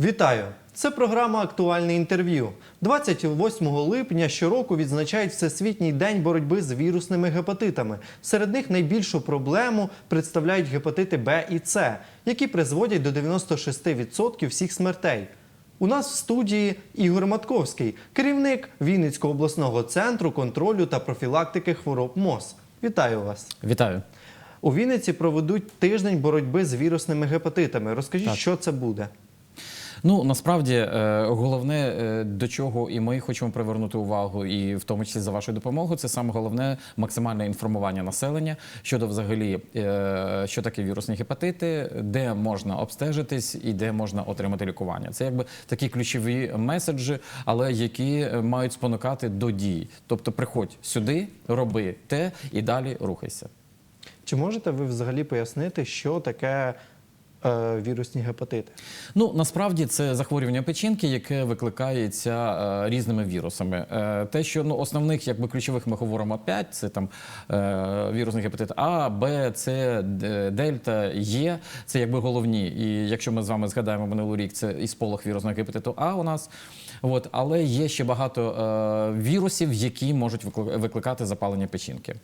Вітаю! Це програма Актуальне інтерв'ю. 28 липня щороку відзначають Всесвітній день боротьби з вірусними гепатитами. Серед них найбільшу проблему представляють гепатити Б і С, які призводять до 96% всіх смертей. У нас в студії Ігор Матковський, керівник Вінницького обласного центру контролю та профілактики хвороб МОЗ. Вітаю вас! Вітаю. У Вінниці проведуть тиждень боротьби з вірусними гепатитами. Розкажіть, Так. що це буде? Ну насправді е, головне, е, до чого і ми хочемо привернути увагу, і в тому числі за вашою допомогою, це саме головне максимальне інформування населення щодо взагалі, е, що таке вірусні гепатити, де можна обстежитись і де можна отримати лікування. Це якби такі ключові меседжі, але які мають спонукати до дій. Тобто, приходь сюди, роби те і далі рухайся. Чи можете ви взагалі пояснити, що таке вірусні гепатити? Ну насправді це захворювання печінки, яке викликається е, різними вірусами. Е, те, що ну основних якби ключових ми говоримо 5, це там е, вірусний гепатит А, Б, С, Дельта, Є. Це якби головні. І якщо ми з вами згадаємо минулий рік, це і сполох вірусного гепатиту А у нас. От, але є ще багато е, вірусів, які можуть викли- викликати запалення печінки.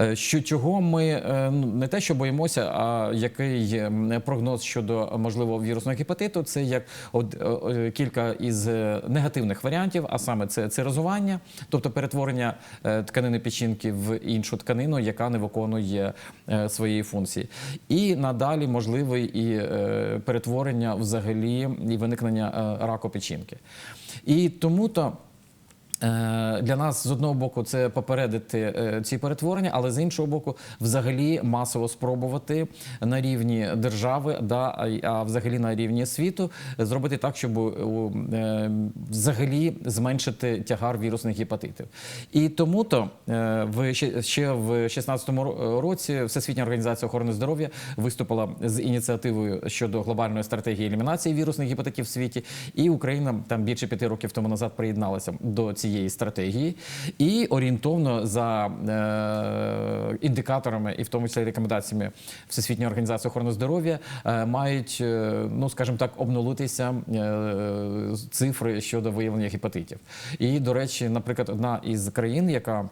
Е, що чого ми е, ну, не те, що боїмося, а який прогноз щодо можливого вірусного гепатиту, це як от, е, е, кілька із е, негативних варіантів, а саме це цирозування, тобто перетворення е, тканини печінки в іншу тканину, яка не виконує е, своєї функції. І надалі можливе і е, перетворення взагалі і виникнення е, раку печінки. І тому то. Е, Для нас з одного боку це попередити е, ці перетворення, але з іншого боку, взагалі масово спробувати на рівні держави, да, а взагалі на рівні світу зробити так, щоб е, взагалі зменшити тягар вірусних гепатитів. І тому то в ще, в 16-му році Всесвітня організація охорони здоров'я виступила з ініціативою щодо глобальної стратегії елімінації вірусних гепатитів в світі, і Україна там більше п'яти років тому назад приєдналася до цієї стратегії, і орієнтовно за е, індикаторами, і в тому числі рекомендаціями Всесвітньої організації охорони здоров'я, е, мають, е, ну скажімо так, обнулитися е, цифри щодо виявлення гепатитів. І, до речі, наприклад, одна із країн, яка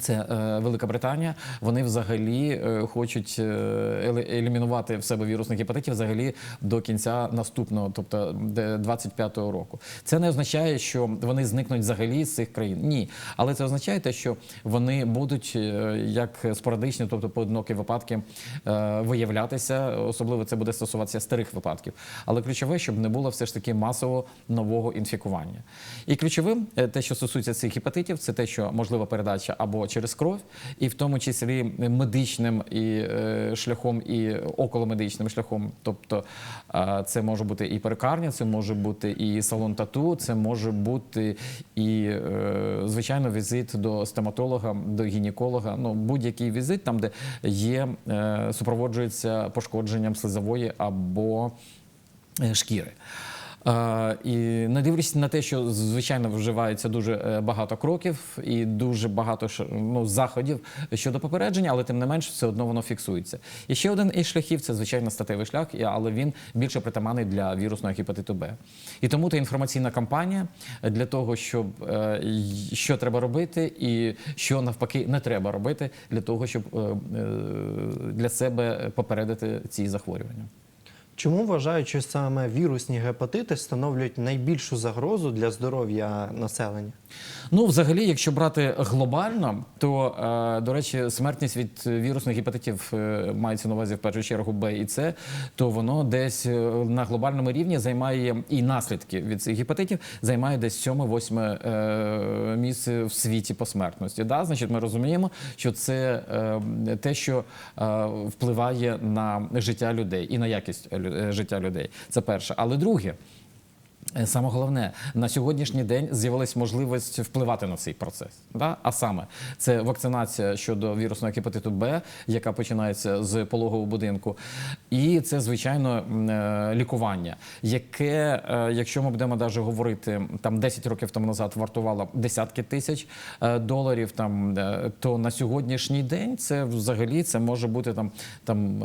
це е, Велика Британія. Вони взагалі е, хочуть е, елімінувати в себе вірусних гепатитів взагалі до кінця наступного, тобто де 25-го року. Це не означає, що вони зникнуть взагалі з цих країн. Ні, але це означає те, що вони будуть е, як спорадичні, тобто поодинокі випадки е, виявлятися. Особливо це буде стосуватися старих випадків. Але ключове, щоб не було все ж таки масового нового інфікування. І ключовим, е, те, що стосується цих гепатитів, це те, що можлива передача або через кров, і в тому числі медичним і е, шляхом, і околомедичним шляхом. Тобто це може бути і перекарня, це може бути і салон тату, це може бути і е, звичайно візит до стоматолога, до гінеколога. Ну будь-який візит, там де є е, супроводжується пошкодженням слизової або шкіри. Е, І не дивлячись на те, що звичайно вживається дуже е, багато кроків і дуже багато ну, заходів щодо попередження, але тим не менш все одно воно фіксується. І ще один із шляхів це звичайно статевий шлях, але він більше притаманний для вірусного гепатиту Б. І тому та інформаційна кампанія для того, щоб е, що треба робити, і що навпаки не треба робити для того, щоб для себе попередити ці захворювання. Чому вважають, що саме вірусні гепатити становлюють найбільшу загрозу для здоров'я населення? Ну, взагалі, якщо брати глобально, то е, до речі, смертність від вірусних гепатитів е, мається на увазі в першу чергу Б і С, то воно десь е, на глобальному рівні займає і наслідки від цих гепатитів займає десь 7-8 е, місце в світі по смертності. Да? Значить, ми розуміємо, що це те, що впливає на життя людей і на якість лю- е, життя людей. Це перше. Але друге. Е, Саме головне, на сьогоднішній день з'явилась можливість впливати на цей процес. Да? А саме, це вакцинація щодо вірусного гепатиту Б, яка починається з пологового будинку, і це, звичайно, е, лікування, яке, е, якщо ми будемо навіть говорити, там 10 років тому назад вартувало десятки тисяч доларів, там, то на сьогоднішній день це взагалі це може бути там, там,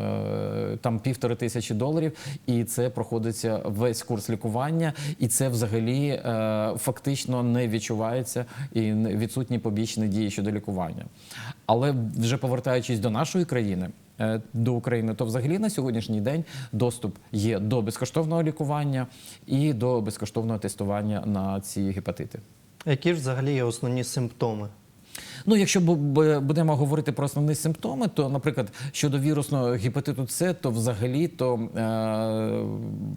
там півтори тисячі доларів, і це проходиться весь курс лікування, і це взагалі е, фактично не відчувається і відсутні побічні дії щодо лікування. Але вже повертаючись до нашої країни. е, До України, то взагалі на сьогоднішній день доступ є до безкоштовного лікування і до безкоштовного тестування на ці гепатити. Які ж взагалі є основні симптоми? Ну, якщо будемо говорити про основні симптоми, то, наприклад, щодо вірусного гепатиту С, то взагалі то е,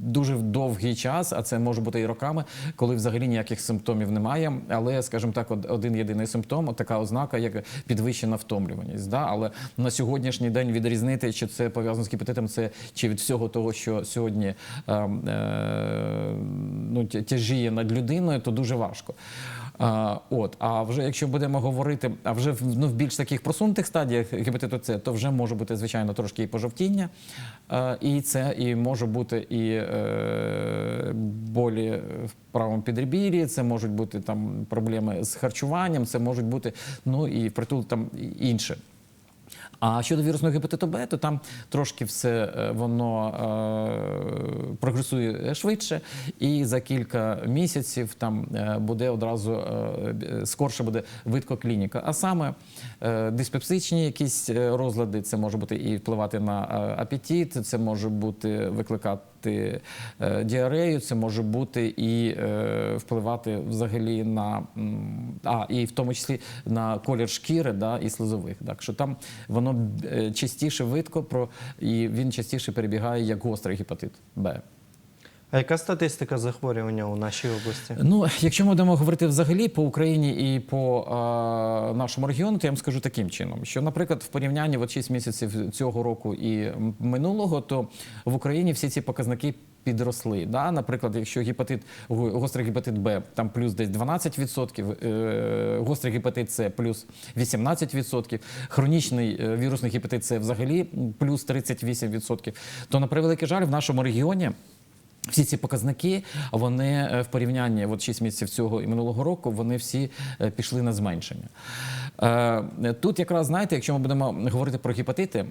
дуже довгий час, а це може бути і роками, коли взагалі ніяких симптомів немає. Але, скажімо так, один єдиний симптом, така ознака, як підвищена втомлюваність. Да? Але на сьогоднішній день відрізнити, чи це пов'язано з гепатитом С, чи від всього того, що сьогодні е, е, ну, тяжіє над людиною, то дуже важко. А, от, а вже якщо будемо говорити, а вже ну, в більш таких просунутих стадіях гепатиту С, то вже може бути звичайно трошки і пожовтіння, а, і це і може бути і е, болі в правому підребір'ї, це можуть бути там проблеми з харчуванням, це можуть бути ну і притул там інше. А щодо вірусного гепатиту Б, то там трошки все е, воно е, прогресує швидше, і за кілька місяців там е, буде одразу е, скорше буде видко клініка. А саме е, диспепсичні якісь е, розлади, це може бути і впливати на е, апетит, це може бути викликати е, діарею, це може бути і е, впливати взагалі на а і в тому числі на колір шкіри да, і слизових. Так що там воно е, частіше видко про і він частіше перебігає як гострий гепатит Б. А яка статистика захворювання у нашій області? Ну, якщо ми будемо говорити взагалі по Україні і по е, нашому регіону, то я вам скажу таким чином, що, наприклад, в порівнянні от 6 місяців цього року і минулого, то в Україні всі ці показники. Підросли, да? наприклад, якщо гепатит гострий гепатит Б там плюс десь 12%, е, гострий гепатит С плюс 18%, хронічний е, вірусний гепатит С взагалі плюс 38%, то на превеликий жаль в нашому регіоні всі ці показники, вони е, в порівнянні от 6 місяців цього і минулого року, вони всі е, пішли на зменшення. Е, Тут якраз знаєте, якщо ми будемо говорити про гепатити,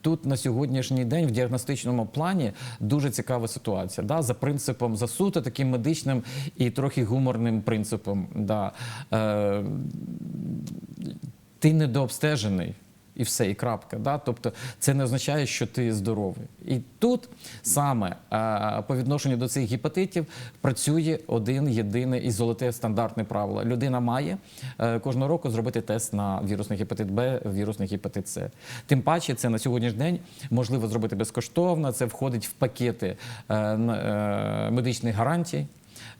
тут на сьогоднішній день в діагностичному плані дуже цікава ситуація. Да? За принципом, за суто таким медичним і трохи гуморним принципом. Да. Ти недообстежений. І все, і крапка. Да? Тобто це не означає, що ти здоровий. І тут саме е, по відношенню до цих гепатитів працює один єдине і золоте стандартне правило. Людина має е, кожного року зробити тест на вірусний гепатит Б, вірусний гепатит С. Тим паче, це на сьогоднішній день можливо зробити безкоштовно. Це входить в пакети е, медичних гарантій.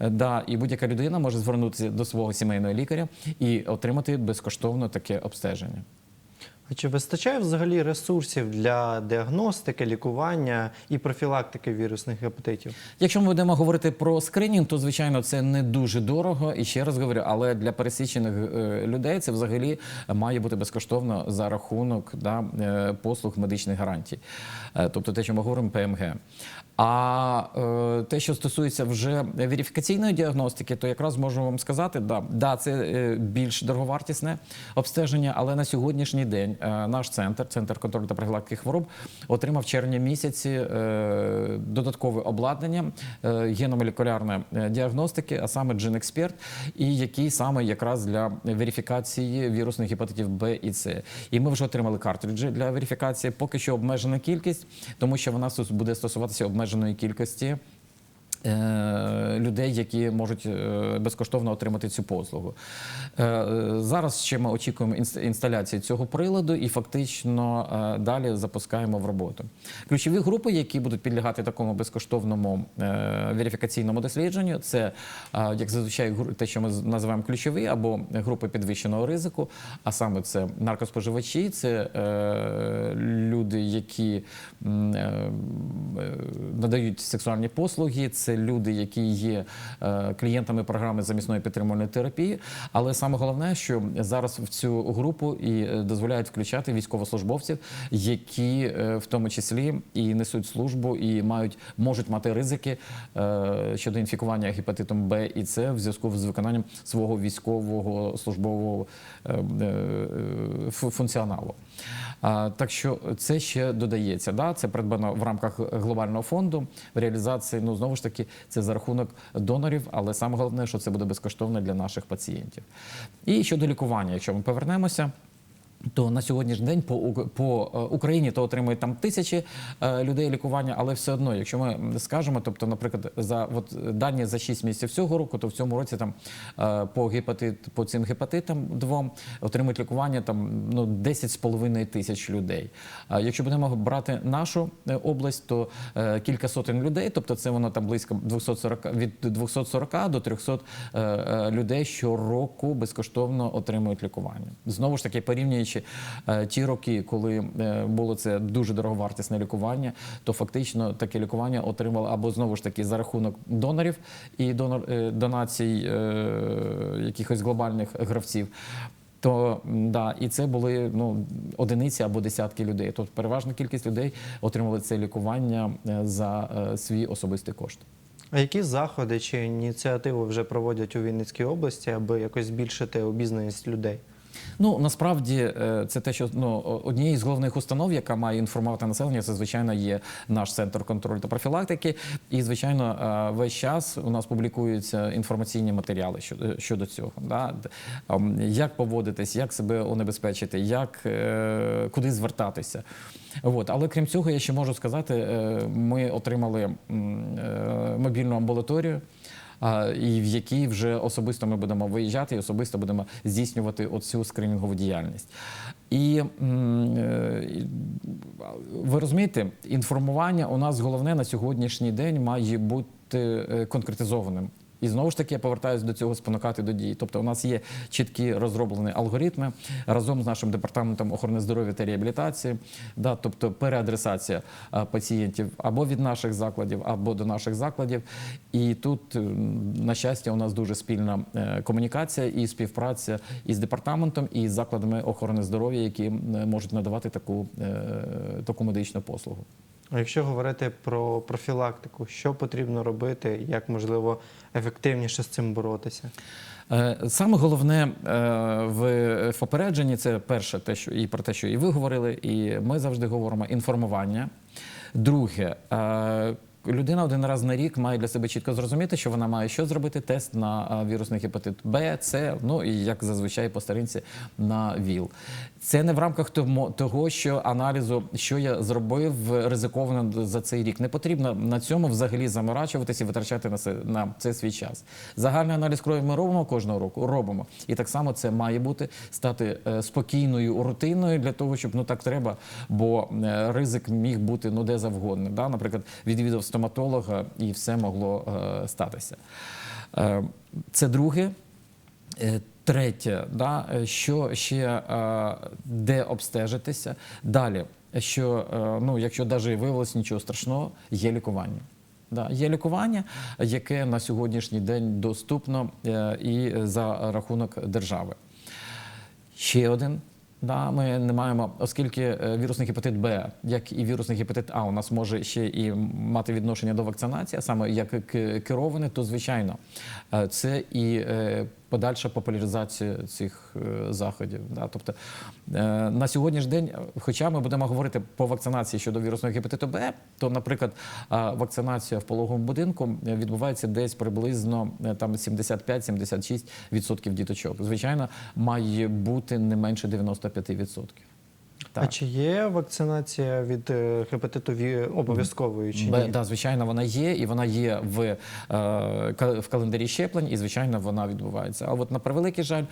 Да, і будь-яка людина може звернутися до свого сімейного лікаря і отримати безкоштовно таке обстеження. А чи вистачає взагалі ресурсів для діагностики, лікування і профілактики вірусних гепатитів? Якщо ми будемо говорити про скринінг, то звичайно це не дуже дорого. І ще раз говорю, але для пересічених е, людей це взагалі має бути безкоштовно за рахунок да, е, послуг медичних гарантій. Е, Тобто те, що ми говоримо, ПМГ. А е, те, що стосується вже верифікаційної діагностики, то якраз можу вам сказати, да, да, це більш дороговартісне обстеження, але на сьогоднішній день наш центр, центр контролю та профілактики хвороб, отримав в червні місяці е, додаткове обладнання е, геномолекулярної е, діагностики, а саме GenExpert, і який саме якраз для верифікації вірусних гепатитів Б і С. І ми вже отримали картриджі для верифікації. Поки що обмежена кількість, тому що вона буде стосуватися обмеженої кількості. Е, Людей, які можуть е, безкоштовно отримати цю послугу. Е, Зараз ще ми очікуємо інсталяції цього приладу і фактично далі запускаємо в роботу. Ключові групи, які будуть підлягати такому безкоштовному верифікаційному дослідженню, це як зазвичай те, що ми називаємо ключові, або групи підвищеного ризику, а саме це наркоспоживачі, це люди, які надають сексуальні послуги, це це люди, які є е, клієнтами програми замісної підтримувальної терапії. Але саме головне, що зараз в цю групу і е, дозволяють включати військовослужбовців, які е, в тому числі і несуть службу, і мають можуть мати ризики щодо інфікування гепатитом Б і С в зв'язку з виконанням свого військового службового фу- функціоналу. Так що це ще додається. Да? Це придбано в рамках глобального фонду в реалізації. Ну знову ж таки, це за рахунок донорів, але саме головне, що це буде безкоштовно для наших пацієнтів. І щодо лікування, якщо ми повернемося. То на сьогоднішній день по, по е, Україні то отримують там тисячі е, людей лікування, але все одно, якщо ми скажемо, тобто, наприклад, за от дані за 6 місяців цього року, то в цьому році там е, по гепатит, по цим гепатитам двом отримують лікування там ну 10,5 тисяч людей. А якщо будемо брати нашу область, то кілька сотень людей, тобто це воно там близько 240, від 240 до 300 е, е, людей щороку безкоштовно отримують лікування. Знову ж таки, порівнюючи е, ті роки, коли е, було це дуже дороговартісне лікування, то фактично таке лікування отримало або знову ж таки за рахунок донорів і донор е, донацій якихось глобальних гравців. То да, і це були ну одиниці або десятки людей. Тобто переважна кількість людей отримали це лікування за свій особистий кошт. А які заходи чи ініціативи вже проводять у Вінницькій області, аби якось збільшити обізнаність людей? Ну насправді е, це те, що ну однією з головних установ, яка має інформувати населення, це звичайно є наш центр контролю та профілактики. І звичайно, е, весь час у нас публікуються інформаційні матеріали щодо щодо цього. Да? Як поводитись, як себе унебезпечити, як е, куди звертатися. От. Але крім цього, я ще можу сказати, е, ми отримали е, мобільну амбулаторію і в якій вже особисто ми будемо виїжджати і особисто будемо здійснювати оцю скринінгову діяльність. І е, ви розумієте, інформування у нас головне на сьогоднішній день має бути е, конкретизованим. І знову ж таки я повертаюся до цього спонукати до дії. Тобто, у нас є чіткі розроблені алгоритми разом з нашим департаментом охорони здоров'я та реабілітації, да, тобто переадресація пацієнтів або від наших закладів, або до наших закладів. І тут, на щастя, у нас дуже спільна е, комунікація і співпраця із департаментом і з закладами охорони здоров'я, які можуть надавати таку, е, таку медичну послугу. А якщо говорити про профілактику, що потрібно робити, як можливо ефективніше з цим боротися? Е, Саме головне е, в попередженні це перше, те, що і про те, що і ви говорили, і ми завжди говоримо інформування. Друге, е, людина один раз на рік має для себе чітко зрозуміти, що вона має що зробити тест на вірусний гепатит Б, С, ну і як зазвичай по старинці на ВІЛ. Це не в рамках того, що аналізу, що я зробив ризиковано за цей рік. Не потрібно на цьому взагалі заморачуватися і витрачати на це на це свій час. Загальний аналіз крові ми робимо кожного року. Робимо. І так само це має бути стати е, спокійною рутиною для того, щоб ну так треба, бо е, ризик міг бути ну де завгодно. Да? Наприклад, відвідав стоматолога і все могло е, статися. Е, це друге. Е, Третє, да, що ще де обстежитися. Далі, що ну, якщо навіть виявилось нічого страшного, є лікування. Да, є лікування, яке на сьогоднішній день доступно і за рахунок держави. Ще один. Да, ми не маємо, оскільки е, вірусний гепатит Б, як і вірусний гепатит А, у нас може ще і мати відношення до вакцинації, а саме як кероване, то звичайно е, це і е, подальша популяризація цих е, заходів. Да. Тобто е, на сьогоднішній день, хоча ми будемо говорити по вакцинації щодо вірусного гепатиту Б, то, наприклад, вакцинація в пологовому будинку е, відбувається десь приблизно там 75-76% діточок. Звичайно, має бути не менше 95%. А чи є вакцинація від е, гепатиту Ві обов'язковою чи ні? да, звичайно, вона є, і вона є в, е, в календарі щеплень, і звичайно вона відбувається. А от на превеликий жаль,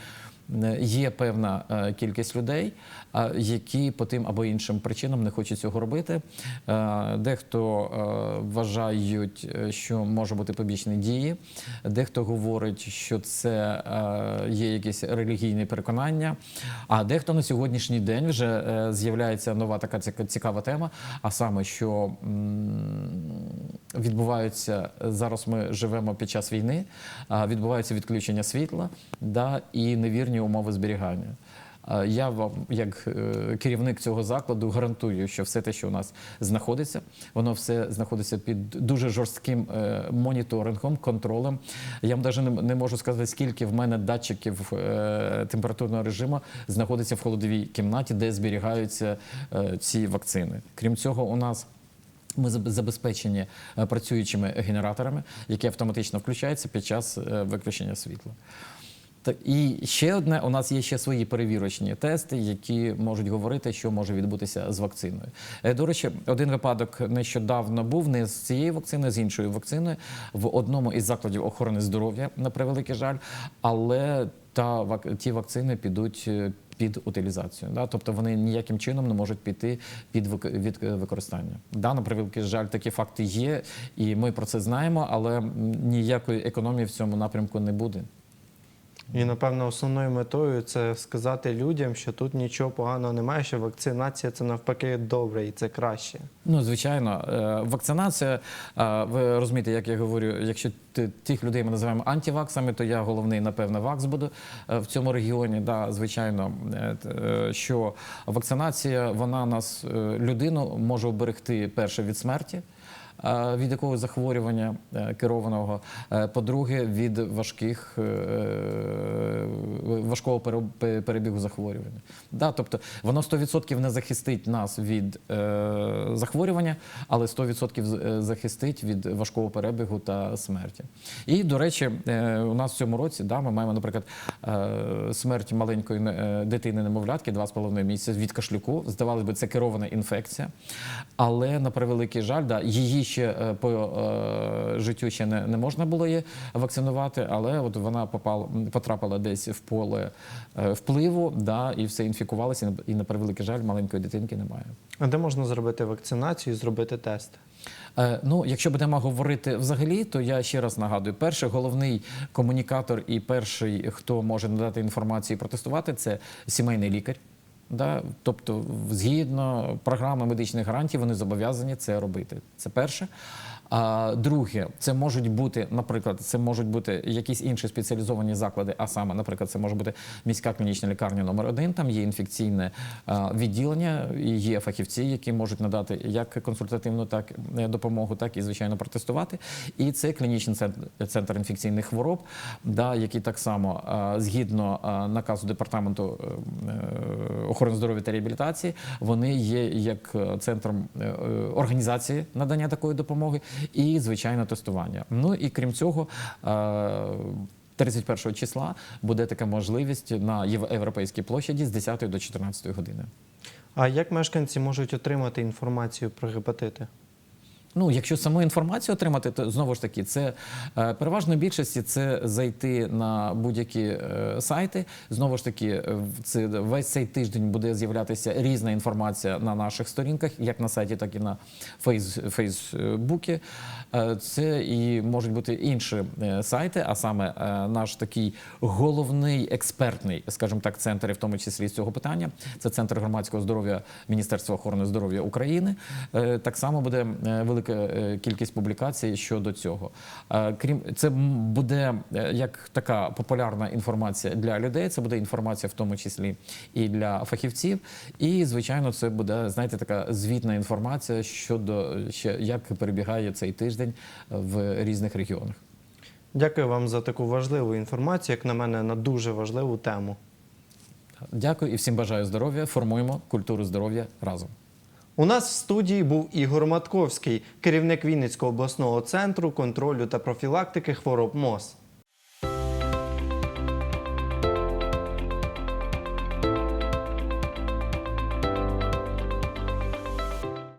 є певна е, кількість людей, е, які по тим або іншим причинам не хочуть цього робити. Е, Дехто е, вважають, е, що може бути побічні дії, дехто говорить, що це е, є якісь релігійні переконання. А дехто на сьогоднішній день вже е, з'являється нова така ціка- цікава тема, а саме, що відбуваються зараз. Ми живемо під час війни, відбуваються відключення світла да, і невірні умови зберігання. Я вам, як е, керівник цього закладу, гарантую, що все те, що у нас знаходиться, воно все знаходиться під дуже жорстким е, моніторингом, контролем. Я вам навіть не, можу сказати, скільки в мене датчиків е, температурного режиму знаходиться в холодовій кімнаті, де зберігаються е, ці вакцини. Крім цього, у нас ми забезпечені е, працюючими генераторами, які автоматично включаються під час е, виключення світла. І ще одне, у нас є ще свої перевірочні тести, які можуть говорити, що може відбутися з вакциною. Е, До речі, один випадок нещодавно був не з цією вакциною, з іншою вакциною в одному із закладів охорони здоров'я, на превеликий жаль, але та ті вакцини підуть. Під утилізацію, да? тобто вони ніяким чином не можуть піти під від е, використання. Да, на превеликий жаль, такі факти є, і ми про це знаємо, але ніякої економії в цьому напрямку не буде. І напевно основною метою це сказати людям, що тут нічого поганого немає, що вакцинація це навпаки добре і це краще. Ну, звичайно, е, вакцинація. е, Ви розумієте, як я говорю, якщо тих людей ми називаємо антиваксами, то я головний, напевно, вакс буду е, в цьому регіоні. Да, звичайно, що вакцинація вона нас людину може оберегти перше від смерті. Е, Від якогось захворювання е, керованого, Е, по-друге, від важких важкого перебігу захворювання. Да, тобто воно 100% не захистить нас від захворювання, але 100% е, захистить від важкого перебігу та смерті. І, до речі, у нас в цьому році да, ми маємо, наприклад, смерть маленької дитини немовлятки 2,5 місяці від кашлюку. Здавалось би, це керована інфекція. Але на превеликий жаль, да, її ще е, по е, життю ще не, не можна було її вакцинувати, але от вона попала, потрапила десь в поле е, впливу, да, і все інфікувалося, і на- превеликий жаль, маленької дитинки немає. А де можна зробити вакцинацію і зробити тест? Ну, якщо будемо говорити взагалі, то я ще раз нагадую: перший головний комунікатор і перший, хто може надати інформацію і протестувати, це сімейний лікар. Да? Тобто, згідно програми медичних гарантій, вони зобов'язані це робити. Це перше. А друге, це можуть бути, наприклад, це можуть бути якісь інші спеціалізовані заклади, а саме, наприклад, це може бути міська клінічна лікарня номер 1 Там є інфекційне відділення, і є фахівці, які можуть надати як консультативну, так е, допомогу, так і звичайно протестувати. І це клінічний центр, центр інфекційних хвороб, да, який так само згідно наказу департаменту е, е, охорони здоров'я та реабілітації, вони є як центром організації надання такої допомоги і звичайно тестування. Ну і крім цього. е, 31 числа буде така можливість на Єв- європейській площаді з 10 до 14 години. А як мешканці можуть отримати інформацію про гепатити? Ну, якщо саму інформацію отримати, то знову ж таки, це е, переважно більшості це зайти на будь-які е, сайти. Знову ж таки, це весь цей тиждень буде з'являтися різна інформація на наших сторінках, як на сайті, так і на фейс, Фейсбуці. Е, Це і можуть бути інші сайти, а саме наш такий головний експертний, скажімо так, центр, в тому числі з цього питання. Це центр громадського здоров'я Міністерства охорони здоров'я України. Так само буде е, велика е, кількість публікацій щодо цього. Е, Крім це буде е, як така популярна інформація для людей. Це буде інформація в тому числі і для фахівців. І звичайно, це буде знаєте така звітна інформація щодо ще як перебігає цей тиждень в різних регіонах. Дякую вам за таку важливу інформацію, як на мене, на дуже важливу тему. Дякую і всім бажаю здоров'я. Формуємо культуру здоров'я разом. У нас в студії був Ігор Матковський, керівник Вінницького обласного центру контролю та профілактики хвороб МОЗ.